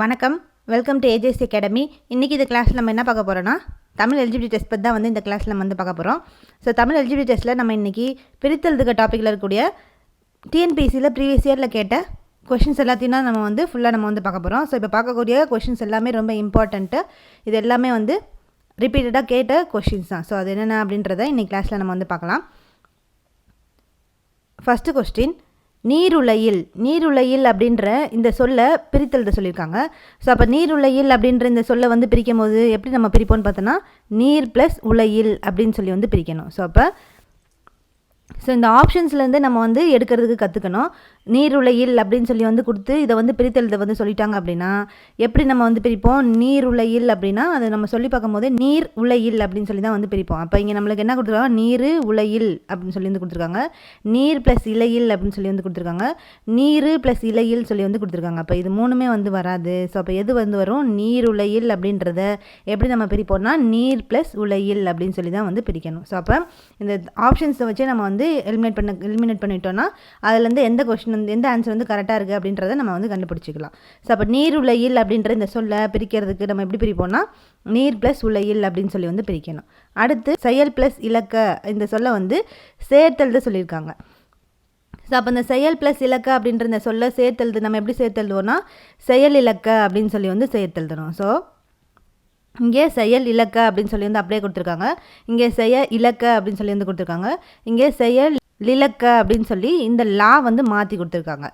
வணக்கம். Welcome to AJC academy இன்றைக்கி இந்த கிளாஸில் நம்ம என்ன பார்க்க போகிறோன்னா தமிழ் எலிஜிபிலிட்டி டெஸ்ட் பற்றி தான் வந்து இந்த கிளாஸில் நம்ம வந்து பார்க்க போகிறோம் ஸோ தமிழ் எலிஜிபிலிட்டி டெஸ்ட்டில் நம்ம இன்றைக்கி பிரித்தெழுதுக டாப்பிக்கில் இருக்கக்கூடிய டிஎன்பிசியில் ப்ரீவியஸ் இயரில் கேட்ட கொஷின்ஸ் எல்லாத்தையும் தான் நம்ம வந்து ஃபுல்லாக நம்ம வந்து பார்க்க போகிறோம் ஸோ இப்போ பார்க்கக்கூடிய கொஷின்ஸ் எல்லாமே ரொம்ப இம்பார்ட்டண்ட்டு இது எல்லாமே வந்து ரிப்பீட்டடாக கேட்ட கொஷின்ஸ் தான். ஸோ அது என்னென்ன அப்படின்றத இன்றைக்கி கிளாஸில் நம்ம வந்து பார்க்கலாம். ஃபஸ்ட்டு கொஸ்டின் நீருலையில் நீருலையில் அப்படின்ற இந்த சொல்லை பிரித்தெழுத சொல்லியிருக்காங்க. ஸோ அப்போ நீருலையில் அப்படின்ற இந்த சொல்லை வந்து பிரிக்கும் போது எப்படி நம்ம பிரிப்போம்னு பார்த்தோன்னா நீர் ப்ளஸ் உலையில் அப்படின்னு சொல்லி வந்து பிரிக்கணும். ஸோ அப்போ ஸோ இந்த ஆப்ஷன்ஸ்லேருந்து நம்ம வந்து எடுக்கிறதுக்கு கற்றுக்கணும் நீருலையில் அப்படின்னு சொல்லி வந்து கொடுத்து இதை வந்து பிரித்தெழுத வந்து சொல்லிட்டாங்க அப்படின்னா எப்படி நம்ம வந்து பிரிப்போம்? நீர் உலையில் அப்படின்னா அதை நம்ம சொல்லி பார்க்கும்போது நீர் உலையில் அப்படின்னு சொல்லி தான் வந்து பிரிப்போம். அப்போ இங்கே நம்மளுக்கு என்ன கொடுத்துருக்காங்க? நீர் உலையில் அப்படின்னு சொல்லி வந்து கொடுத்துருக்காங்க. நீர் ப்ளஸ் இலையில் அப்படின்னு சொல்லி வந்து கொடுத்துருக்காங்க. நீர் ப்ளஸ் இலையில் சொல்லி வந்து கொடுத்துருக்காங்க. அப்போ இது மூணுமே வந்து வராது. ஸோ அப்போ எது வந்து வரும்? நீர் உலையில் அப்படின்றத எப்படி நம்ம பிரிப்போம்னா நீர் ப்ளஸ் உலையில் அப்படின்னு சொல்லி தான் வந்து பிரிக்கணும். ஸோ அப்போ இந்த ஆப்ஷன்ஸை வச்சு நம்ம வந்து எலிமினேட் பண்ண எலிமினேட் பண்ணிட்டோம்னா அதுலேருந்து எந்த கொஷின் வந்து எந்த ஆன்சர் வந்து கரெக்டாக இருக்குது அப்படின்றத நம்ம வந்து கண்டுபிடிச்சிக்கலாம். ஸோ அப்போ நீர் உலையில் அப்படின்ற இந்த சொல்லை பிரிக்கிறதுக்கு நம்ம எப்படி பிரிப்போம்னா நீர் ப்ளஸ் உலையில் அப்படின்னு சொல்லி வந்து பிரிக்கணும். அடுத்து செயல் ப்ளஸ் இலக்க இந்த சொல்லை வந்து சேர்த்தெழுத சொல்லியிருக்காங்க. ஸோ அப்போ இந்த செயல் ப்ளஸ் இலக்க அப்படின்ற இந்த சொல்ல சேர்த்தெழுது நம்ம எப்படி சேர்த்தெழுதுவோம்னா செயல் இலக்க அப்படின்னு சொல்லி வந்து சேர்த்தெழுதணும். ஸோ இங்கே செயல் இலக்க அப்படின்னு சொல்லி வந்து அப்படியே கொடுத்துருக்காங்க. இங்கே செய இலக்க அப்படின்னு சொல்லி வந்து கொடுத்துருக்காங்க. இங்கே செயல் லிலக்க அப்படின்னு சொல்லி இந்த லா வந்து மாற்றி கொடுத்துருக்காங்க.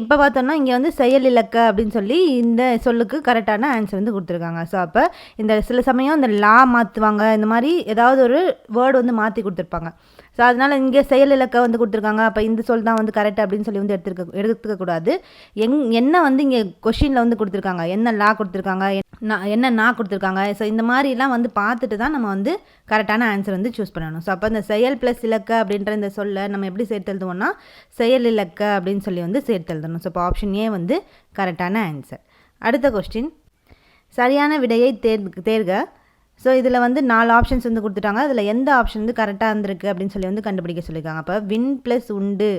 இப்போ பார்த்தோம்னா இங்கே வந்து செயல் இலக்க அப்படின்னு சொல்லி இந்த சொல்லுக்கு கரெக்டான ஆன்சர் வந்து கொடுத்துருக்காங்க. ஸோ அப்போ இந்த சில சமயம் இந்த லா மாற்றுவாங்க இந்த மாதிரி ஏதாவது ஒரு வேர்டு வந்து மாற்றி கொடுத்துருப்பாங்க. ஸோ அதனால் இங்கே செயல் இலக்க வந்து கொடுத்துருக்காங்க. அப்போ இந்த சொல் தான் வந்து கரெக்ட் அப்படின்னு சொல்லி வந்து எடுத்துருக்க எடுத்துக்கக்கூடாது எங் என்ன வந்து இங்கே கொஷினில் வந்து கொடுத்துருக்காங்க? என்ன லா கொடுத்துருக்காங்க? என்ன நா கொடுத்துருக்காங்க? ஸோ இந்த மாதிரிலாம் வந்து பார்த்துட்டு தான் நம்ம வந்து கரெக்டான ஆன்சர் வந்து சூஸ் பண்ணணும். ஸோ அப்போ இந்த செயல் ப்ளஸ் இலக்க அப்படின்ற இந்த சொல்ல நம்ம எப்படி சேர்த்து எழுதுவோம்னா செயல் இலக்க அப்படின்னு சொல்லி வந்து சேர்த்து எழுதணும் ஸோ இப்போ ஆப்ஷன் ஏ வந்து கரெக்டான ஆன்சர் அடுத்த கொஸ்டின் சரியான விடையை தேர் தேர்க. ஸோ இதில் வந்து நாலு ஆப்ஷன்ஸ் வந்து கொடுத்துட்டாங்க. அதில் எந்த ஆப்ஷன் வந்து கரெக்டாக இருந்திருக்கு அப்படின்னு சொல்லி வந்து கண்டுபிடிக்க சொல்லியிருக்காங்க. அப்போ வின் ப்ளஸ் உண்டு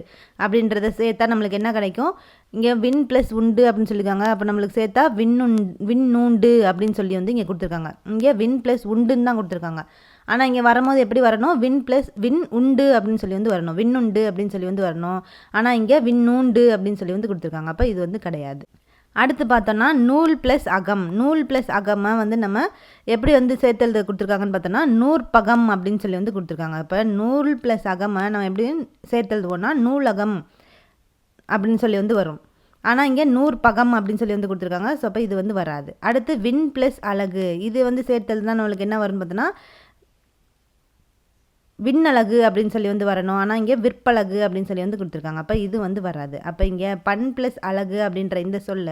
அப்படின்றத சேர்த்தா நம்மளுக்கு என்ன கிடைக்கும்? இங்கே வின் ப்ளஸ் உண்டு அப்படின்னு சொல்லியிருக்காங்க. அப்போ நம்மளுக்கு சேர்த்தா வின் உண் வின் நூண்டு அப்படின்னு சொல்லி வந்து இங்கே கொடுத்துருக்காங்க. இங்கே வின் ப்ளஸ் உண்டுன்னு தான் கொடுத்துருக்காங்க. ஆனால் இங்கே வரும்போது எப்படி வரணும்? வின் ப்ளஸ் வின் உண்டு அப்படின்னு சொல்லி வந்து வரணும். வின் உண்டு அப்படின்னு சொல்லி வந்து வரணும். ஆனால் இங்கே வின் நூண்டு அப்படின்னு சொல்லி வந்து கொடுத்துருக்காங்க. அப்போ இது வந்து கிடையாது. அடுத்து பார்த்தோன்னா நூல் ப்ளஸ் அகம். நூல் ப்ளஸ் அகமை வந்து நம்ம எப்படி வந்து சேர்த்தெழுத கொடுத்துருக்காங்கன்னு பார்த்தோன்னா நூற்பகம் அப்படின்னு சொல்லி வந்து கொடுத்துருக்காங்க. இப்போ நூல் ப்ளஸ் அகமை நம்ம எப்படி சேர்த்தெழுதுவோம்னா நூலகம் அப்படின்னு சொல்லி வந்து வரும். ஆனால் இங்கே நூற்பகம் அப்படின்னு சொல்லி வந்து கொடுத்துருக்காங்க. ஸோ அப்போ இது வந்து வராது. அடுத்து வின் ப்ளஸ் அழகு இது வந்து சேர்த்தெழுதுனா நம்மளுக்கு என்ன வரும்னு பார்த்தோன்னா விண்ணழகு அப்படின்னு சொல்லி வந்து வரணும். ஆனால் இங்கே விற்பழகு அப்படின்னு சொல்லி வந்து கொடுத்துருக்காங்க. அப்போ இது வந்து வராது. அப்போ இங்கே பண் ப்ளஸ் அழகு அப்படின்ற இந்த சொல்ல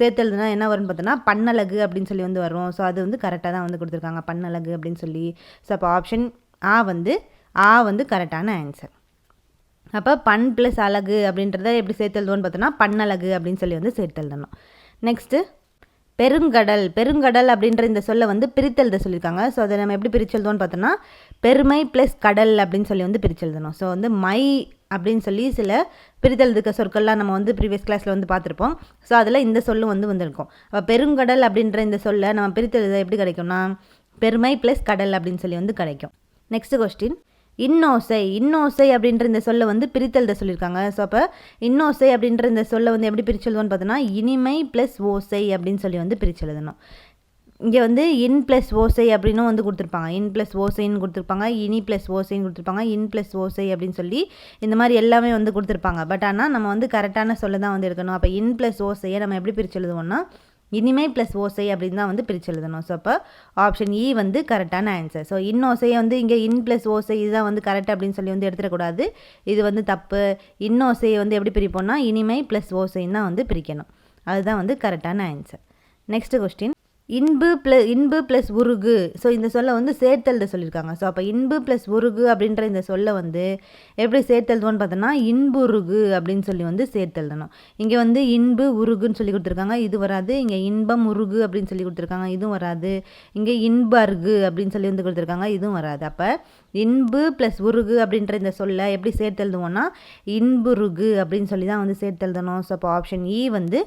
சேர்த்தெழுதுனா என்ன வரும்னு பார்த்தோன்னா பண்ணழகு அப்படின்னு சொல்லி வந்து வரும். ஸோ அது வந்து கரெக்டாக தான் வந்து கொடுத்துருக்காங்க. பண்ணழகு அப்படின்னு சொல்லி. ஸோ அப்போ ஆப்ஷன் ஆ வந்து ஆ வந்து கரெக்டான ஆன்சர் அப்போ பண் ப்ளஸ் அழகு அப்படின்றத எப்படி சேர்த்தெழுதுவோன்னு பார்த்தோன்னா பண்ணழகு அப்படின்னு சொல்லி வந்து சேர்த்தெழுதணும் நெக்ஸ்ட்டு பெருங்கடல் பெருங்கடல் அப்படின்ற இந்த சொல்லை வந்து பிரித்தெழுத சொல்லியிருக்காங்க. ஸோ அதை நம்ம எப்படி பிரிச்செழுதோம்னு பார்த்தோன்னா பெருமை ப்ளஸ் கடல் அப்படின்னு சொல்லி வந்து பிரிச்செழுதணும் ஸோ வந்து மை அப்படின்னு சொல்லி சில பிரித்தெழுதுக்க சொற்கள்லாம் நம்ம வந்து ப்ரீவியஸ் கிளாஸில் வந்து பார்த்துருப்போம். ஸோ அதில் இந்த சொல்லும் வந்து வந்திருக்கும். அப்போ பெருங்கடல் அப்படின்ற இந்த சொல்லை நம்ம பிரித்தெழுத எப்படி கிடைக்கும்னா பெருமை ப்ளஸ் கடல் அப்படின்னு சொல்லி வந்து கிடைக்கும். நெக்ஸ்ட் கொஸ்டின் இன்னோசை இன்னோசை அப்படின்ற இந்த சொல்லை வந்து பிரித்தெழுத சொல்லியிருக்காங்க. ஸோ அப்போ இன்னோசை அப்படின்ற இந்த சொல்லை வந்து எப்படி பிரிச்செழுதுவோன்னு பார்த்தோன்னா இனிமை ப்ளஸ் ஓசை அப்படின்னு சொல்லி வந்து பிரிச்செழுதணும் இங்கே வந்து இன் ப்ளஸ் ஓசை அப்படின்னும் வந்து கொடுத்துருப்பாங்க. இன் ப்ளஸ் ஓசைன்னு கொடுத்துருப்பாங்க. இனி ப்ளஸ் ஓசைன்னு கொடுத்துருப்பாங்க. இன் ப்ளஸ் ஓசை அப்படின்னு சொல்லி இந்த மாதிரி எல்லாமே வந்து கொடுத்துருப்பாங்க. பட் ஆனால் நம்ம வந்து கரெக்டான சொல்ல தான் வந்து எடுக்கணும். அப்போ இன் ப்ளஸ் ஓசையை நம்ம எப்படி பிரிச்சு எழுதுவோம்னா இனிமை ப்ளஸ் ஓசை அப்படின்னு தான் வந்து பிரித்து எழுதணும். ஸோ அப்போ ஆப்ஷன் இ வந்து கரெக்டான ஆன்சர் ஸோ இன் ஓசையை வந்து இங்கே இன் ப்ளஸ் ஓசை இதுதான் வந்து கரெக்ட் அப்படின்னு சொல்லி வந்து எடுத்துடக்கூடாது. இது வந்து தப்பு. இன் ஓசையை வந்து எப்படி பிரிப்போம்னா இனிமை ப்ளஸ் ஓசைன்னு தான் வந்து பிரிக்கணும். அதுதான் வந்து கரெக்டான ஆன்சர் நெக்ஸ்ட் கொஸ்டின் இன்பு ப்ளஸ் இன்பு ப்ளஸ் உருகு. ஸோ இந்த சொல்லை வந்து சேர்த்தெழுத சொல்லியிருக்காங்க. ஸோ அப்போ இன்பு ப்ளஸ் உருகு அப்படின்ற இந்த சொல்லை வந்து எப்படி சேர்த்தல்தோன்னு பார்த்தோன்னா இன்புருகு அப்படின்னு சொல்லி வந்து சேர்த்தெழுதணும் இங்கே வந்து இன்பு உருகுன்னு சொல்லி கொடுத்துருக்காங்க. இது வராது. இங்கே இன்பம் உருகு அப்படின்னு சொல்லி கொடுத்துருக்காங்க. இதுவும் வராது. இங்கே இன்பருகு அப்படின்னு சொல்லி வந்து கொடுத்துருக்காங்க. இதுவும் வராது. அப்போ இன்பு ப்ளஸ் உருகு அப்படின்ற இந்த சொல்லை எப்படி சேர்த்தெழுதுவோன்னா இன்புருகு அப்படின்னு சொல்லி தான் வந்து சேர்த்தெழுதணும் ஸோ அப்போ ஆப்ஷன் இ e வந்து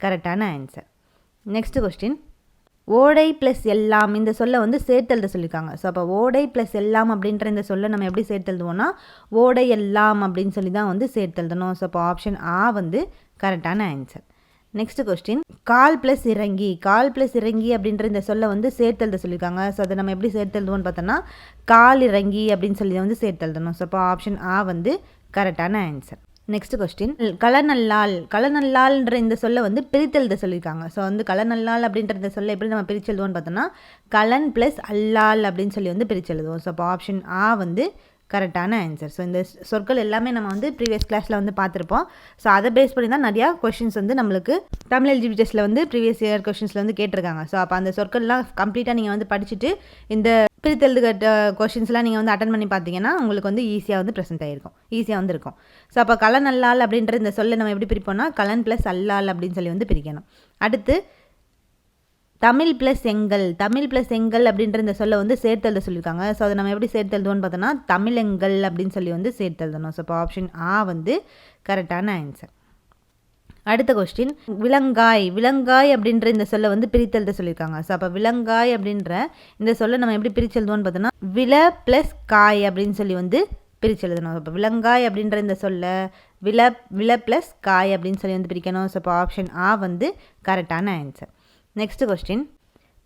கரெக்டான ஆன்சர் நெக்ஸ்ட் கொஸ்டின் ஓடை ப்ளஸ் எல்லாம் இந்த சொல்லை வந்து சேர்த்தெழுத சொல்லியிருக்காங்க. ஸோ அப்போ ஓடை ப்ளஸ் எல்லாம் அப்படின்ற இந்த சொல்லை நம்ம எப்படி சேர்த்தெழுதுவோன்னா ஓடை எல்லாம் அப்படின்னு சொல்லி தான் வந்து சேர்த்தெழுதணும். ஸோ அப்போ ஆப்ஷன் ஆ வந்து கரெக்டான ஆன்சர் நெக்ஸ்ட் கொஸ்டின் கால் ப்ளஸ் இறங்கி கால் ப்ளஸ் இறங்கி அப்படின்ற இந்த சொல்லை வந்து சேர்த்தெழுத சொல்லியிருக்காங்க. ஸோ அதை நம்ம எப்படி சேர்த்து எழுதுவோம்னு பார்த்தோன்னா கால் இறங்கி அப்படின்னு சொல்லி வந்து சேர்த்தெழுதணும். ஸோ அப்போ ஆப்ஷன் ஆ வந்து கரெக்டான ஆன்சர் நெக்ஸ்ட் கொஸ்டின் கலநல்லால் கலநல்லால்ன்ற இந்த சொல்ல வந்து பிரித்தெழுத சொல்லியிருக்காங்க. ஸோ வந்து கலநல்லால் அப்படின்ற இந்த சொல்ல எப்படி நம்ம பிரிச்செழுதுவோம்னு எழுதுவோம்னு பார்த்தோன்னா கலன் ப்ளஸ் அல்லால் அப்படின்னு சொல்லி வந்து பிரிச்செழுதுவோம் ஸோ அப்போ ஆப்ஷன் ஆ வந்து கரெக்டான ஆன்சர் ஸோ இந்த சொற்கள் எல்லாமே நம்ம வந்து ப்ரீவியஸ் கிளாஸில் வந்து பார்த்துருப்போம். ஸோ அதை பேஸ் பண்ணி தான் நிறையா கொஷின்ஸ் வந்து நம்மளுக்கு தமிழ் எல்ஜிபி டெஸ்ட்டில் வந்து ப்ரீவியஸ் இயர் கொஷின்ஸில் வந்து கேட்டிருக்காங்க. ஸோ அப்போ அந்த சொற்கள்லாம் கம்ப்ளீட்டாக நீங்கள் வந்து படிச்சுட்டு இந்த பிரித்தெழுது கட்ட கொஷின்ஸ்லாம் நீங்கள் வந்து அட்டன் பண்ணி பார்த்தீங்கன்னா உங்களுக்கு வந்து ஈஸியாக வந்து ப்ரெசென்ட் ஆகிருக்கும் ஈஸியாக வந்து இருக்கும் ஸோ அப்போ கலன் அல்லால் அப்படின்ற இந்த சொல்லை நம்ம எப்படி பிரிப்போம்னா கலன் ப்ளஸ் அல்லால் அப்படின்னு சொல்லி வந்து பிரிக்கணும். அடுத்து தமிழ் ப்ளஸ் எங்கள் தமிழ் ப்ளஸ் எங்கள் அப்படின்ற இந்த சொல்ல வந்து சேர்த்தெழுத சொல்லியிருக்காங்க. ஸோ அதை நம்ம எப்படி சேர்த்தெழுதுவோம்னு பார்த்தோன்னா தமிழெங்கள் அப்படின்னு சொல்லி வந்து சேர்த்து எழுதணும் ஸோ இப்போ ஆப்ஷன் ஆ வந்து கரெக்டான ஆன்சர் அடுத்த கொஸ்டின் விலங்காய் விலங்காய் அப்படின்ற இந்த சொல்ல வந்து பிரித்தெழுத சொல்லியிருக்காங்க. ஸோ அப்போ விலங்காய் அப்படின்ற இந்த சொல்ல நம்ம எப்படி பிரித்து பார்த்தோன்னா வில ப்ளஸ் காய் அப்படின்னு சொல்லி வந்து பிரித்து எழுதணும் இப்போ விலங்காய் அப்படின்ற இந்த சொல்ல வில வில ப்ளஸ் காய் அப்படின்னு சொல்லி வந்து பிரிக்கணும். ஸோ இப்போ ஆப்ஷன் ஆ வந்து கரெக்டான ஆன்சர் நெக்ஸ்ட் கொஸ்டின்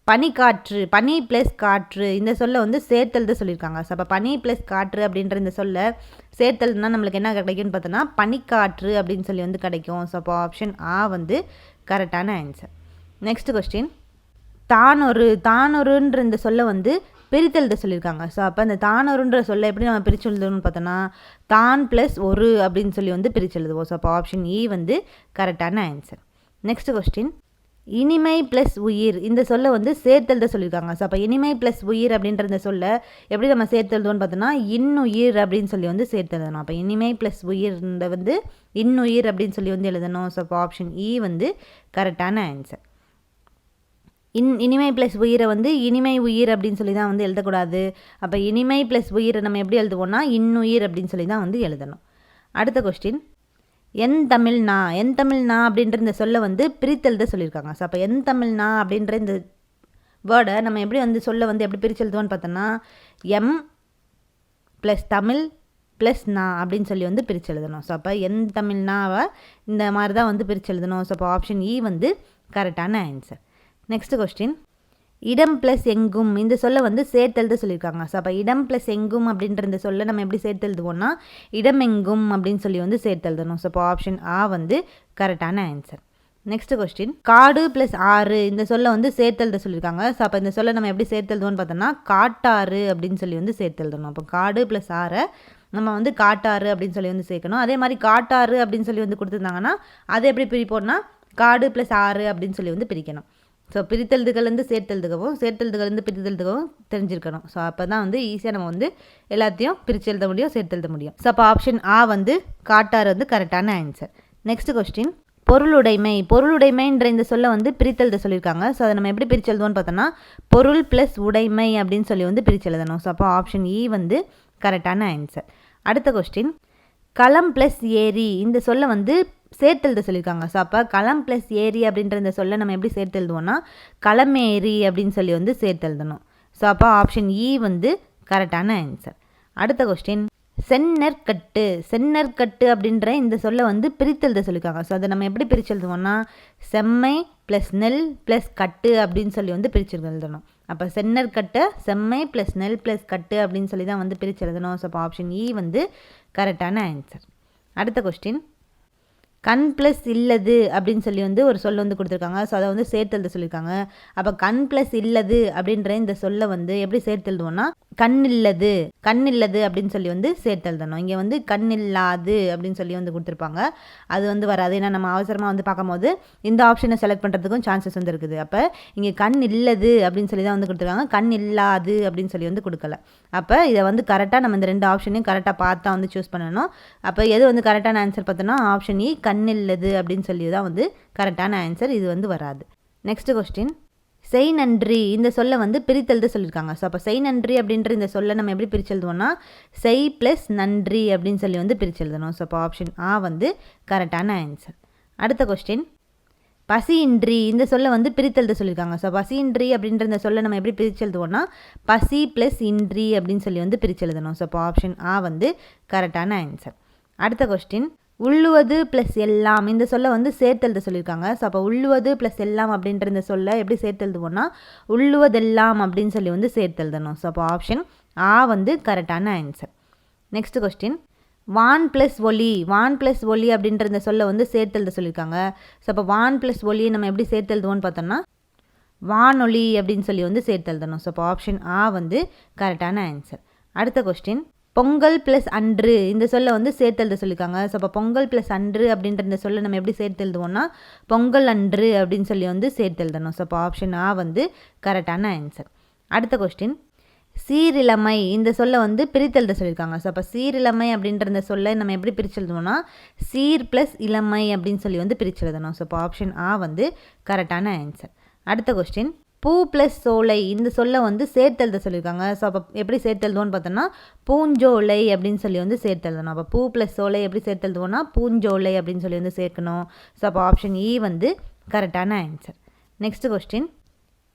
பனிக்காற்று பனி ப்ளஸ் காற்று இந்த சொல்ல வந்து சேர்த்தெழுத சொல்லியிருக்காங்க. ஸோ அப்போ பனி ப்ளஸ் காற்று அப்படின்ற இந்த சொல்ல சேர்த்தெழுதுனா நம்மளுக்கு என்ன கிடைக்கும்னு பார்த்தோன்னா பனிக்காற்று அப்படின்னு சொல்லி வந்து கிடைக்கும். ஸோ அப்போ ஆப்ஷன் ஆ வந்து கரெக்டான ஆன்சர் நெக்ஸ்ட் கொஸ்டின் தானொரு தானொருன்ற இந்த சொல்ல வந்து பிரித்தெழுத சொல்லியிருக்காங்க. ஸோ அப்போ அந்த தானொருன்ற சொல்ல எப்படி நம்ம பிரித்து எழுதணும்னு பார்த்தோன்னா தான் ப்ளஸ் ஒரு அப்படின்னு சொல்லி வந்து பிரித்து எழுதுவோம். ஸோ அப்போ ஆப்ஷன் இ வந்து கரெக்டான ஆன்சர் நெக்ஸ்ட் கொஸ்டின் இனிமை ப்ளஸ் உயிர். இந்த சொல்லை வந்து சேர்த்தெழுத சொல்லியிருக்காங்க. ஸோ அப்போ இனிமை ப்ளஸ் உயிர் அப்படின்ற இந்த சொல்லை எப்படி நம்ம சேர்த்தெழுதுவோம்னு பார்த்தோன்னா இன்னுயிர் அப்படின்னு சொல்லி வந்து சேர்த்தெழுதணும் அப்போ இனிமை ப்ளஸ் உயிர் வந்து இன்னுயிர் அப்படின்னு சொல்லி வந்து எழுதணும். ஸோ அப்போ ஆப்ஷன் இ வந்து கரெக்டான ஆன்சர் இன் இனிமை ப்ளஸ் உயிரை வந்து இனிமை உயிர் அப்படின்னு சொல்லி தான் வந்து எழுதக்கூடாது. அப்போ இனிமை ப்ளஸ் உயிரை நம்ம எப்படி எழுதுவோம்னா இன்னுயிர் அப்படின்னு சொல்லி தான் வந்து எழுதணும். அடுத்த கொஸ்டின் என் தமிழ்னா என் தமிழ்னா அப்படின்ற இந்த சொல்லை வந்து பிரித்தெழுத சொல்லியிருக்காங்க. ஸோ அப்போ என் தமிழ்னா அப்படின்ற இந்த வேர்டை நம்ம எப்படி வந்து சொல்ல வந்து எப்படி பிரித்து எழுதுவோம்னு பார்த்தோன்னா எம் ப்ளஸ் தமிழ் ப்ளஸ் நா அப்படின்னு சொல்லி வந்து பிரித்து எழுதணும். ஸோ அப்போ என் தமிழ்னாவை இந்த மாதிரி தான் வந்து பிரித்து எழுதணும். ஸோ அப்போ ஆப்ஷன் இ வந்து கரெக்டான ஆன்சர் நெக்ஸ்ட் கொஸ்டின் இடம் ப்ளஸ் எங்கும் இந்த சொல்லை வந்து சேர்த்தெழுத சொல்லியிருக்காங்க. ஸோ அப்போ இடம் ப்ளஸ் எங்கும் அப்படின்ற இந்த சொல்லை நம்ம எப்படி சேர்த்தெழுதுவோம்னா இடம் எங்கும் அப்படின்னு சொல்லி வந்து சேர்த்தெழுதணும். ஸோ அப்போ ஆப்ஷன் ஆ வந்து கரெக்டான ஆன்சர் நெக்ஸ்ட் கொஸ்டின் காடு ப்ளஸ் ஆறு இந்த சொல்லை வந்து சேர்த்தெழுத சொல்லியிருக்காங்க. ஸோ அப்போ இந்த சொல்லை நம்ம எப்படி சேர்த்தெழுதுவோம்னு பார்த்தோம்னா காட்டாறு அப்படின்னு சொல்லி வந்து சேர்த்தெழுதணும். அப்போ காடு ப்ளஸ் ஆறை நம்ம வந்து காட்டாறு அப்படின்னு சொல்லி வந்து சேர்க்கணும். அதே மாதிரி காட்டாறு அப்படின்னு சொல்லி வந்து கொடுத்துருந்தாங்கன்னா அதை எப்படி பிரிப்போம்னா காடு ப்ளஸ் ஆறு அப்படின்னு சொல்லி வந்து பிரிக்கணும். ஸோ பிரித்தெழுதுகள்லேருந்து சேர்த்தெழுதுகவும் சேர்த்தெழுதுகள்லேருந்து பிரித்தெழுதுகவும் தெரிஞ்சிருக்கணும். ஸோ அப்போ தான் வந்து ஈஸியாக நம்ம வந்து எல்லாத்தையும் பிரித்து எழுத முடியும் சேர்த்தெழுத முடியும். ஸோ அப்போ ஆப்ஷன் ஆ வந்து காட்டார் வந்து கரெக்டான ஆன்சர் நெக்ஸ்ட் கொஸ்டின் பொருளுடைமை. பொருளுடைமைன்ற இந்த சொல்ல வந்து பிரித்தெழுத சொல்லியிருக்காங்க. ஸோ அதை நம்ம எப்படி பிரித்து எழுதுவோம்னு பார்த்தோன்னா பொருள் ப்ளஸ் உடைமை அப்படின்னு சொல்லி வந்து பிரித்து எழுதணும். ஸோ அப்போ ஆப்ஷன் இ வந்து கரெக்டான ஆன்சர் அடுத்த கொஸ்டின் களம் ப்ளஸ் ஏரி. இந்த சொல்லை வந்து சேர்த்தெழுத சொல்லியிருக்காங்க. ஸோ அப்போ களம் ப்ளஸ் ஏரி அப்படின்ற இந்த சொல்ல நம்ம எப்படி சேர்த்தெழுதுவோம்னா களமேரி அப்படின்னு சொல்லி வந்து சேர்த்தெழுதணும். ஸோ அப்போ ஆப்ஷன் இ வந்து கரெக்டான ஆன்சர் அடுத்த கொஸ்டின் செந்நெற்கட்டு. செந்நெற்கட்டு அப்படின்ற இந்த சொல்ல வந்து பிரித்தெழுத சொல்லியிருக்காங்க. ஸோ அதை நம்ம எப்படி பிரித்து எழுதுவோம்னா செம்மை ப்ளஸ் நெல் ப்ளஸ் கட்டு அப்படின்னு சொல்லி வந்து பிரித்து எழுதணும் அப்போ செந்நெற்கட்டை செம்மை ப்ளஸ் நெல் ப்ளஸ் கட்டு அப்படின்னு சொல்லி தான் வந்து பிரித்து எழுதணும் ஸோ அப்போ ஆப்ஷன் இ e வந்து கரெக்டான ஆன்சர் அடுத்த கொஸ்டின் கண் ப்ளஸ் இல்லது அப்படின்னு சொல்லி வந்து ஒரு சொல் வந்து கொடுத்துருக்காங்க. ஸோ அதை வந்து சேர்த்தெழுத சொல்லியிருக்காங்க. அப்போ கண் ப்ளஸ் இல்லது அப்படின்ற இந்த சொல்லை வந்து எப்படி சேர்த்து கண்ணில்லது கண் இல்லது கண் இல்லது அப்படின்னு சொல்லி வந்து சேர்த்து எழுதணும். இங்கே வந்து கண் இல்லாது அப்படின்னு சொல்லி வந்து கொடுத்துருப்பாங்க. அது வந்து வராது. ஏன்னா நம்ம அவசரமாக வந்து பார்க்கும்போது இந்த ஆப்ஷனை செலக்ட் பண்ணுறதுக்கும் சான்சஸ் வந்து இருக்குது. அப்போ இங்கே கண் இல்லது அப்படின்னு சொல்லி தான் வந்து கொடுத்துருக்காங்க. கண் இல்லாது அப்படின்னு சொல்லி வந்து கொடுக்கல. அப்போ இதை வந்து கரெக்டாக நம்ம இந்த ரெண்டு ஆப்ஷனையும் கரெக்டாக பார்த்தா வந்து சூஸ் பண்ணணும். அப்போ எது வந்து கரெக்டான ஆன்சர் பார்த்தோன்னா ஆப்ஷன் இ e கண் இல்லது அப்படின்னு சொல்லி தான் வந்து கரெக்டான ஆன்சர் இது வந்து வராது. நெக்ஸ்ட் கொஸ்டின் செய் நன்றி. இந்த சொல்லை வந்து பிரித்தெழுத சொல்லியிருக்காங்க. ஸோ அப்போ செய் நன்றி அப்படின்ற இந்த சொல்லை நம்ம எப்படி பிரித்து எழுதுவோம்னா செய் ப்ளஸ் நன்றி அப்படின்னு சொல்லி வந்து பிரிச்செழுதணும். ஸோ அப்போ ஆப்ஷன் ஆ வந்து கரெக்டான ஆன்சர் அடுத்த கொஸ்டின் பசியின்றி. இந்த சொல்லை வந்து பிரித்தெழுத சொல்லியிருக்காங்க. ஸோ பசியின்றி அப்படின்ற இந்த சொல்லை நம்ம எப்படி பிரித்து எழுதுவோம்னா பசி ப்ளஸ் இன்றி அப்படின்னு சொல்லி வந்து பிரிச்செழுதணும். ஸோ இப்போ ஆப்ஷன் ஆ வந்து கரெக்டான ஆன்சர் அடுத்த கொஸ்டின் உள்ளுவது ப்ளஸ் எல்லாம். இந்த சொல்ல வந்து சேர்த்தெழுத சொல்லியிருக்காங்க. ஸோ அப்போ உள்ளுவது ப்ளஸ் எல்லாம் அப்படின்ற இந்த சொல்ல எப்படி சேர்த்தெழுதுவோம்னா உள்ளுவதெல்லாம் அப்படின்னு சொல்லி வந்து சேர்த்தெழுதணும். ஸோ அப்போ ஆப்ஷன் ஆ வந்து கரெக்டான ஆன்சர் நெக்ஸ்ட் கொஸ்டின் வான் ப்ளஸ் ஒலி வான் ப்ளஸ் ஒலி அப்படின்ற இந்த சொல்ல வந்து சேர்த்தெழுத சொல்லியிருக்காங்க. ஸோ அப்போ வான் ப்ளஸ் ஒலியை நம்ம எப்படி சேர்த்தெழுதுவோன்னு பார்த்தோம்னா வானொலி அப்படின்னு சொல்லி வந்து சேர்த்தெழுதணும். ஸோ அப்போ ஆப்ஷன் ஆ வந்து கரெக்டான ஆன்சர் அடுத்த கொஸ்டின் பொங்கல் ப்ளஸ் அன்று இந்த சொல்லை வந்து சேர்த்தெழுத சொல்லியிருக்காங்க. ஸோ அப்போ பொங்கல் ப்ளஸ் அன்று அப்படின்ற இந்த சொல்லை நம்ம எப்படி சேர்த்தெழுதுவோம்னா பொங்கல் அன்று அப்படின்னு சொல்லி வந்து சேர்த்தெழுதணும். ஸோ அப்போ ஆப்ஷன் ஆ வந்து கரெக்டான ஆன்சர் அடுத்த கொஸ்டின் சீரிழமை இந்த சொல்லை வந்து பிரித்தெழுத சொல்லியிருக்காங்க. ஸோ அப்போ சீரிழமை அப்படின்ற இந்த சொல்லை நம்ம எப்படி பிரித்து எழுதுவோம்னா சீர் ப்ளஸ் இளமை அப்படின்னு சொல்லி வந்து பிரித்து எழுதணும் ஸோ இப்போ ஆப்ஷன் ஆ வந்து கரெக்டான ஆன்சர் அடுத்த கொஸ்டின் பூ ப்ளஸ் சோலை இந்த சொல்லை வந்து சேர்த்தெழுத சொல்லியிருக்காங்க. ஸோ அப்போ எப்படி சேர்த்தெழுதுவோன்னு பார்த்தோன்னா பூஞ்சோலை அப்படின்னு சொல்லி வந்து சேர்த்தெழுதணும் அப்போ பூ ப்ளஸ் சோலை எப்படி சேர்த்தெழுதுவோன்னா பூஞ்சோலை அப்படின்னு சொல்லி வந்து சேர்க்கணும். ஸோ அப்போ ஆப்ஷன் இ வந்து கரெக்டான ஆன்சர் நெக்ஸ்ட் கொஸ்டின்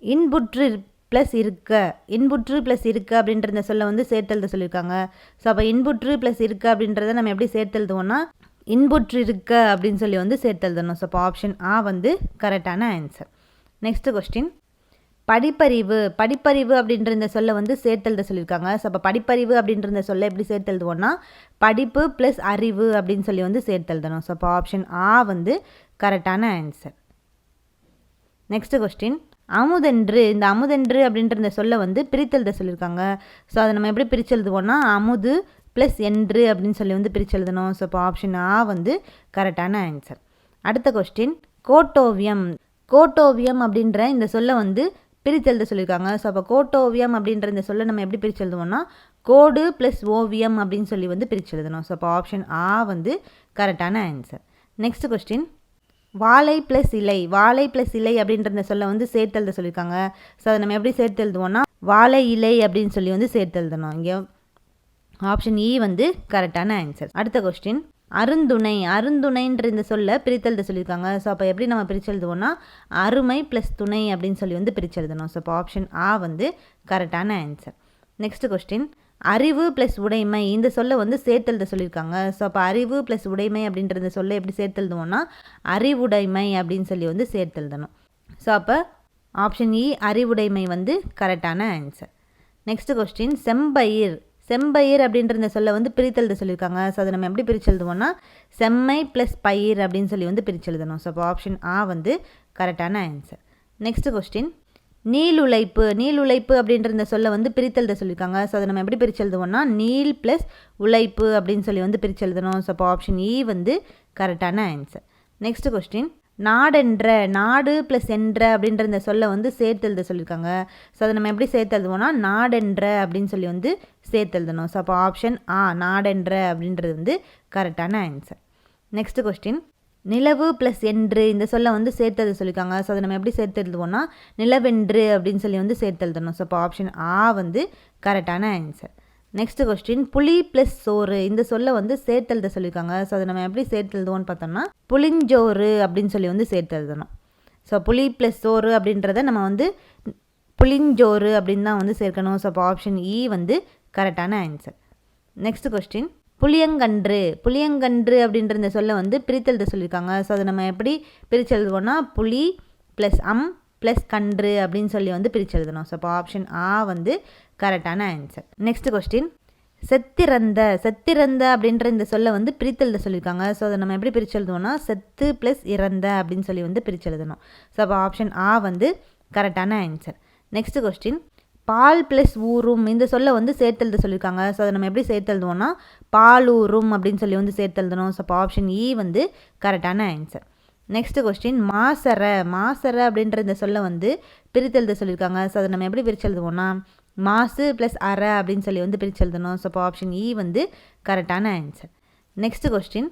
இன்புற்று ப்ளஸ் இருக்க. இன்புற்று ப்ளஸ் இருக்க அப்படின்ற இந்த சொல்ல வந்து சேர்த்தெழுத சொல்லியிருக்காங்க. ஸோ அப்போ இன்புற்று ப்ளஸ் இருக்க அப்படின்றத நம்ம எப்படி சேர்த்தெழுதுவோம்னா இன்புற்று இருக்க அப்படின்னு சொல்லி வந்து சேர்த்தெழுதணும் ஸோ அப்போ ஆப்ஷன் ஆ வந்து கரெக்டான ஆன்சர் நெக்ஸ்ட் கொஸ்டின் படிப்பறிவு படிப்பறிவு அப்படின்ற இந்த சொல்லை வந்து சேர்த்தெழுத சொல்லியிருக்காங்க. ஸோ அப்போ படிப்பறிவு அப்படின்ற இந்த சொல்லை எப்படி சேர்த்தெழுதுவோம்னா படிப்பு ப்ளஸ் அறிவு அப்படின்னு சொல்லி வந்து சேர்த்தெழுதணும் ஸோ அப்போ ஆப்ஷன் ஆ வந்து கரெக்டான ஆன்சர் நெக்ஸ்ட் கொஸ்டின் அமுதென்று இந்த அமுதென்று அப்படின்ற இந்த சொல்லை வந்து பிரித்தெழுத சொல்லியிருக்காங்க. ஸோ அதை நம்ம எப்படி பிரித்து எழுதுவோம்னா அமுது ப்ளஸ் என்று அப்படின்னு சொல்லி வந்து பிரித்து எழுதணும். ஸோ இப்போ ஆப்ஷன் ஆ வந்து கரெக்டான ஆன்சர் அடுத்த கொஸ்டின் கோட்டோவியம். கோட்டோவியம் அப்படின்ற இந்த சொல்லை வந்து பிரித்தெழுத சொல்லியிருக்காங்க. ஸோ அப்போ கோட்டோவியம் அப்படின்ற இந்த சொல்ல நம்ம எப்படி பிரித்து எழுதுவோம்னா கோடு ப்ளஸ் ஓவியம் அப்படின்னு சொல்லி வந்து பிரித்து எழுதணும் ஸோ அப்போ ஆப்ஷன் ஆ வந்து கரெக்டான ஆன்சர் நெக்ஸ்ட் கொஸ்டின் வாழை ப்ளஸ் இலை. வாழை ப்ளஸ் இலை அப்படின்ற இந்த சொல்ல வந்து சேர்த்து எழுத சொல்லியிருக்காங்க. ஸோ அதை நம்ம எப்படி சேர்த்து எழுதுவோம்னா வாழை இலை அப்படின்னு சொல்லி வந்து சேர்த்து எழுதணும் இங்கே ஆப்ஷன் இ e வந்து கரெக்டான ஆன்சர் அடுத்த கொஸ்டின் அருந்துணை அருந்துணைன்ற இந்த சொல்ல பிரித்தெழுத சொல்லியிருக்காங்க. ஸோ அப்போ எப்படி நம்ம பிரித்து எழுதுவோம்னா அருமை ப்ளஸ் துணை அப்படின்னு சொல்லி வந்து பிரித்து எழுதணும் ஸோ அப்போ ஆப்ஷன் ஆ வந்து கரெக்டான ஆன்சர் நெக்ஸ்ட் கொஸ்டின் அறிவு ப்ளஸ் உடைமை இந்த சொல்ல வந்து சேர்த்தெழுத சொல்லியிருக்காங்க. ஸோ அப்போ அறிவு ப்ளஸ் உடைமை அப்படின்ற சொல்ல எப்படி சேர்த்தெழுதுவோம்னா அறிவுடைமை அப்படின்னு சொல்லி வந்து சேர்த்தெழுதணும். ஸோ அப்போ ஆப்ஷன் இ அறிவுடைமை வந்து கரெக்டான ஆன்சர் நெக்ஸ்ட் கொஸ்டின் செம்பயிர் செம்பயிர் அப்படின்ற இந்த சொல்ல வந்து பிரித்தெழுத சொல்லியிருக்காங்க. ஸோ அதை நம்ம எப்படி பிரித்து எழுதுவோம்னா செம்மை ப்ளஸ் பயிர் அப்படின்னு சொல்லி வந்து பிரித்து எழுதணும் ஸோ அப்போ ஆப்ஷன் ஆ வந்து கரெக்டான ஆன்சர் நெக்ஸ்ட் கொஸ்டின் நீல் உழைப்பு அப்படின்ற இந்த சொல்ல வந்து பிரித்தெழுத சொல்லியிருக்காங்க. ஸோ அதை நம்ம எப்படி பிரித்து எழுதுவோம்னா நீல் ப்ளஸ் உழைப்பு அப்படின்னு சொல்லி வந்து பிரித்து எழுதணும் ஸோ அப்போ ஆப்ஷன் இ e வந்து கரெக்டான ஆன்சர் நெக்ஸ்ட் கொஸ்டின் நாடென்ற நாடு ப்ளஸ் என்ற அப்படின்ற இந்த சொல்லை வந்து சேர்த்து எழுத சொல்லியிருக்காங்க. ஸோ அதை நம்ம எப்படி சேர்த்து எழுதுவோம்னா நாடென்ற அப்படின்னு சொல்லி வந்து சேர்த்து எழுதணும். ஸோ அப்போ ஆப்ஷன் ஆ நாடென்ற அப்படின்றது வந்து கரெக்டான ஆன்சர் நெக்ஸ்ட் கொஸ்டின் நிலவு ப்ளஸ் என்று இந்த சொல்லை வந்து சேர்த்து எழுத சொல்லியிருக்காங்க. ஸோ அதை நம்ம எப்படி சேர்த்து எழுதுவோம்னா நிலவென்று அப்படின்னு சொல்லி வந்து சேர்த்து எழுதணும். ஸோ அப்போ ஆப்ஷன் ஆ வந்து கரெக்டான ஆன்சர் நெக்ஸ்ட் கொஸ்டின் புளி ப்ளஸ் சோறு. இந்த சொல்ல வந்து சேர்த்தெழுத சொல்லியிருக்காங்க ஸோ அதை நம்ம எப்படி சேர்த்தெழுதுவோம்னு பார்த்தோம்னா புளிஞ்சோறு அப்படின்னு சொல்லி வந்து சேர்த்து எழுதணும் ஸோ புளி ப்ளஸ் சோறு அப்படின்றத நம்ம வந்து புளிஞ்சோறு அப்படின்னு தான் வந்து சேர்க்கணும். ஸோ அப்போ ஆப்ஷன் இ e வந்து கரெக்டான ஆன்சர் நெக்ஸ்ட் கொஸ்டின் புளியங்கன்று. புளியங்கன்று அப்படின்ற இந்த சொல்ல வந்து பிரித்தெழுத சொல்லியிருக்காங்க ஸோ அதை நம்ம எப்படி பிரித்து எழுதுவோம்னா புளி ப்ளஸ் அம் ப்ளஸ் கன்று அப்படின்னு சொல்லி வந்து பிரித்து எழுதணும் ஸோ அப்போ ஆப்ஷன் ஆ வந்து கரெக்டான ஆன்சர் நெக்ஸ்ட் கொஸ்டின் செத்திறந்த செத்திறந்த அப்படின்ற இந்த சொல்ல வந்து பிரித்தெழுத சொல்லியிருக்காங்க. ஸோ அதை நம்ம எப்படி பிரித்து எழுதுவோம்னா செத்து ப்ளஸ் இறந்த அப்படின்னு சொல்லி வந்து பிரித்து எழுதணும். ஸோ அப்போ ஆப்ஷன் ஆ வந்து கரெக்டான ஆன்சர் நெக்ஸ்ட் கொஸ்டின் பால் ப்ளஸ் ஊரும் இந்த சொல்ல வந்து சேர்த்தெழுத சொல்லியிருக்காங்க. ஸோ அதை நம்ம எப்படி சேர்த்தெழுதுவோம்னா பால் ஊரும் அப்படின்னு சொல்லி வந்து சேர்த்தெழுதணும். ஸோ அப்போ ஆப்ஷன் இ e வந்து கரெக்டான ஆன்சர் நெக்ஸ்ட் கொஸ்டின் மாசர மாசர அப்படின்ற இந்த சொல்ல வந்து பிரித்தெழுத சொல்லியிருக்காங்க. ஸோ அதை நம்ம எப்படி பிரித்து எழுதுவோம்னா மாசு ப்ளஸ் அரை அப்படின்னு சொல்லி வந்து பிரித்து எழுதணும். ஸோ அப்போ ஆப்ஷன் இ e வந்து கரெக்டான ஆன்சர் நெக்ஸ்ட் கொஸ்டின்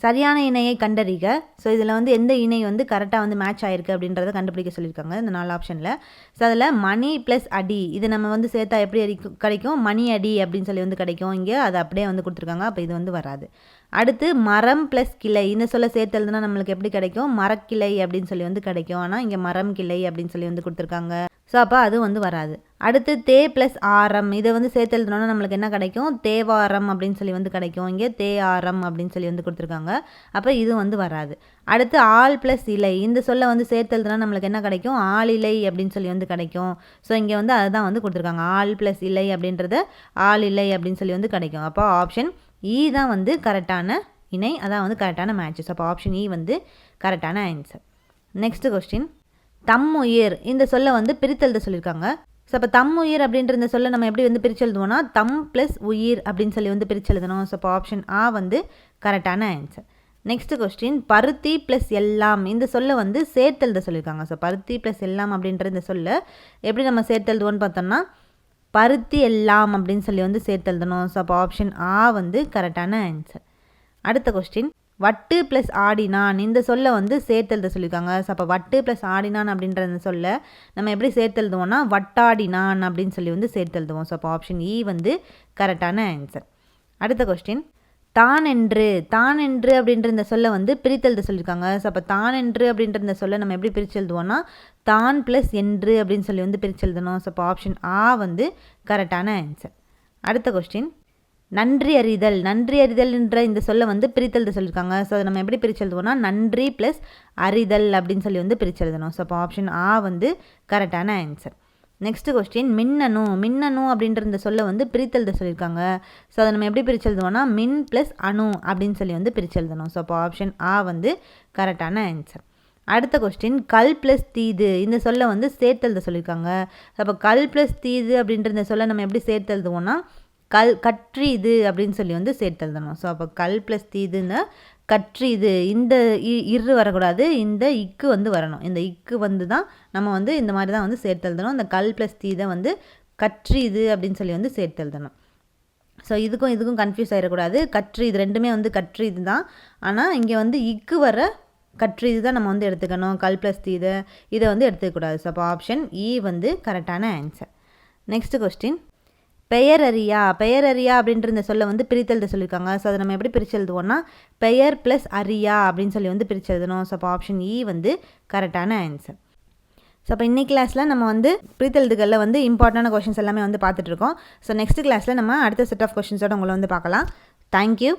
சரியான இணையை கண்டறிக. ஸோ இதில் வந்து எந்த இணை வந்து கரெக்டாக வந்து மேட்ச் ஆயிருக்கு அப்படின்றத கண்டுபிடிக்க சொல்லியிருக்காங்க இந்த நாலு ஆப்ஷனில் ஸோ அதில் மணி ப்ளஸ் அடி. இது நம்ம வந்து சேர்த்தா எப்படி அடிக்கும் கிடைக்கும்? மணி அடி அப்படின்னு சொல்லி வந்து கிடைக்கும். இங்கே அது அப்படியே வந்து கொடுத்துருக்காங்க. அப்போ இது வந்து வராது. அடுத்து மரம் ப்ளஸ் கிளை. இந்த சொல்ல சேர்த்து எழுதுனா நம்மளுக்கு எப்படி கிடைக்கும்? மரக்கிளை அப்படின்னு சொல்லி வந்து கிடைக்கும். ஆனால் இங்கே மரம் கிளை அப்படின்னு சொல்லி வந்து கொடுத்துருக்காங்க. ஸோ அப்போ அது வந்து வராது. அடுத்து தே ப்ளஸ் ஆரம். இதை வந்து சேர்த்து எழுதுனோன்னா நம்மளுக்கு என்ன கிடைக்கும்? தேவாரம் அப்படின்னு சொல்லி வந்து கிடைக்கும். இங்கே தே ஆரம் அப்படின்னு சொல்லி வந்து கொடுத்துருக்காங்க. அப்போ இது வந்து வராது. அடுத்து ஆள் ப்ளஸ் இலை. இந்த சொல்ல வந்து சேர்த்து எழுதுனா நம்மளுக்கு என்ன கிடைக்கும்? ஆளிலை அப்படின்னு சொல்லி வந்து கிடைக்கும். ஸோ இங்கே வந்து அதுதான் வந்து கொடுத்துருக்காங்க. ஆள் ப்ளஸ் இலை அப்படின்றத ஆள் இல்லை அப்படின்னு சொல்லி வந்து கிடைக்கும். அப்போ ஆப்ஷன் இ e தான் வந்து கரெக்டான இணை. அதான் வந்து கரெக்டான மேட்சஸ் அப்போ ஆப்ஷன் இ e வந்து கரெக்டான ஆன்சர் நெக்ஸ்ட் கொஸ்டின் தம்முயிர் இந்த சொல்லை வந்து பிரித்தெழுத சொல்லியிருக்காங்க. ஸோ அப்போ தம் உயிர் அப்படின்ற இந்த சொல்ல நம்ம எப்படி வந்து பிரித்து எழுதுவோம்னா தம் ப்ளஸ் உயிர் அப்படின்னு சொல்லி வந்து பிரித்து எழுதணும் ஸோ அப்போ ஆப்ஷன் ஆ வந்து கரெக்டான ஆன்சர் நெக்ஸ்ட் கொஸ்டின் பருத்தி ப்ளஸ் எல்லாம். இந்த சொல்ல வந்து சேர்த்தெழுத சொல்லியிருக்காங்க. ஸோ பருத்தி ப்ளஸ் எல்லாம் அப்படின்ற இந்த சொல்ல எப்படி நம்ம சேர்த்தெழுதுவோன்னு பார்த்தோம்னா பருத்தி எல்லாம் அப்படின்னு சொல்லி வந்து சேர்த்தெழுதணும். ஸோ அப்போ ஆப்ஷன் ஆ வந்து கரெக்டான ஆன்சர் அடுத்த கொஸ்டின் வட்டு ப்ளஸ் ஆடினான். இந்த சொல்லை வந்து சேர்த்தெழுத சொல்லியிருக்காங்க. ஸோ அப்போ வட்டு ப்ளஸ் ஆடினான் அப்படின்ற அந்த சொல்ல நம்ம எப்படி சேர்த்தெழுதுவோம்னா வட்டாடினான் அப்படின்னு சொல்லி வந்து சேர்த்தெழுதுவோம். ஸோ அப்போ ஆப்ஷன் இ வந்து கரெக்டான ஆன்சர் அடுத்த கொஸ்டின் தான் என்று தான் என்று அப்படின்ற இந்த சொல்ல வந்து பிரித்தெழுத சொல்லியிருக்காங்க. ஸோ அப்போ தான் என்று அப்படின்ற இந்த சொல்ல நம்ம எப்படி பிரித்து எழுதுவோம்னா தான் ப்ளஸ் என்று அப்படின்னு சொல்லி வந்து பிரித்து எழுதணும் ஸோ அப்போ ஆப்ஷன் ஆ வந்து கரெக்டான ஆன்சர் அடுத்த கொஸ்டின் நன்றி அறிதல் நன்றி அறிதல்ன்ற இந்த சொல்ல வந்து பிரித்தெழுத சொல்லியிருக்காங்க. ஸோ அதை நம்ம எப்படி பிரித்து எழுதுவோம்னா நன்றி ப்ளஸ் அறிதல் அப்படின்னு சொல்லி வந்து பிரித்து எழுதணும் ஸோ அப்போ ஆப்ஷன் ஆ வந்து கரெக்டான ஆன்சர் நெக்ஸ்ட் கொஸ்டின் மின்னணு. மின்னணு அப்படின்ற இந்த சொல்ல வந்து பிரித்தெழுத சொல்லியிருக்காங்க. ஸோ அதை நம்ம எப்படி பிரித்து எழுதுவோம்னா மின் ப்ளஸ் அணு அப்படின்னு சொல்லி வந்து பிரித்து எழுதணும் ஸோ அப்போ ஆப்ஷன் ஆ வந்து கரெக்டான ஆன்சர் அடுத்த கொஸ்டின் கல் ப்ளஸ் தீது. இந்த சொல்ல வந்து சேர்த்தெழுத சொல்லியிருக்காங்க. அப்போ கல் ப்ளஸ் தீது அப்படின்ற இந்த சொல்ல நம்ம எப்படி சேர்த்தெழுதுவோம்னா கல் கற்று இது அப்படின்னு சொல்லி வந்து சேர்த்து எழுதணும். ஸோ அப்போ கல் ப்ளஸ் தீதுன்னு இது. இந்த இரு வரக்கூடாது. இந்த இக்கு வந்து வரணும். இந்த இக்கு வந்து தான் நம்ம வந்து இந்த மாதிரி தான் வந்து சேர்த்து எழுதணும். இந்த கல் ப்ளஸ் தீதை வந்து கற்று இது அப்படின்னு சொல்லி வந்து சேர்த்து எழுதணும். ஸோ இதுக்கும் இதுக்கும் கன்ஃபியூஸ் ஆகிடக்கூடாது கற்று இது ரெண்டுமே வந்து கற்று இது தான். ஆனால் இங்கே வந்து இக்கு வர கற்று இது தான் நம்ம வந்து எடுத்துக்கணும். கல் ப்ளஸ் தீதை இதை வந்து எடுத்துக்கக்கூடாது. ஸோ அப்போ ஆப்ஷன் இ வந்து கரெக்டான ஆன்சர் நெக்ஸ்ட் கொஸ்டின் பெயரறியா பெயரறியா அப்படின்ற இந்த சொல்ல வந்து பிரித்தெழுத சொல்லியிருக்காங்க. ஸோ அதை நம்ம எப்படி பிரித்து எழுதுவோம்னா பெயர் ப்ளஸ் அரியா அப்படின்னு சொல்லி வந்து பிரித்து எழுதணும். ஸோ அப்போ ஆப்ஷன் இ e வந்து கரெக்டான ஆன்சர் ஸோ அப்போ இன்னைக்கு கிளாஸில் நம்ம வந்து பிரித்தெழுதுகளில் வந்து இம்பார்ட்டண்டான கொஷின்ஸ் எல்லாமே வந்து பார்த்துட்ருக்கோம் ஸோ நெக்ஸ்ட் கிளாஸில் நம்ம அடுத்த செட் ஆஃப் கொஷின்ஸோட உங்களை வந்து பார்க்கலாம். தேங்க்யூ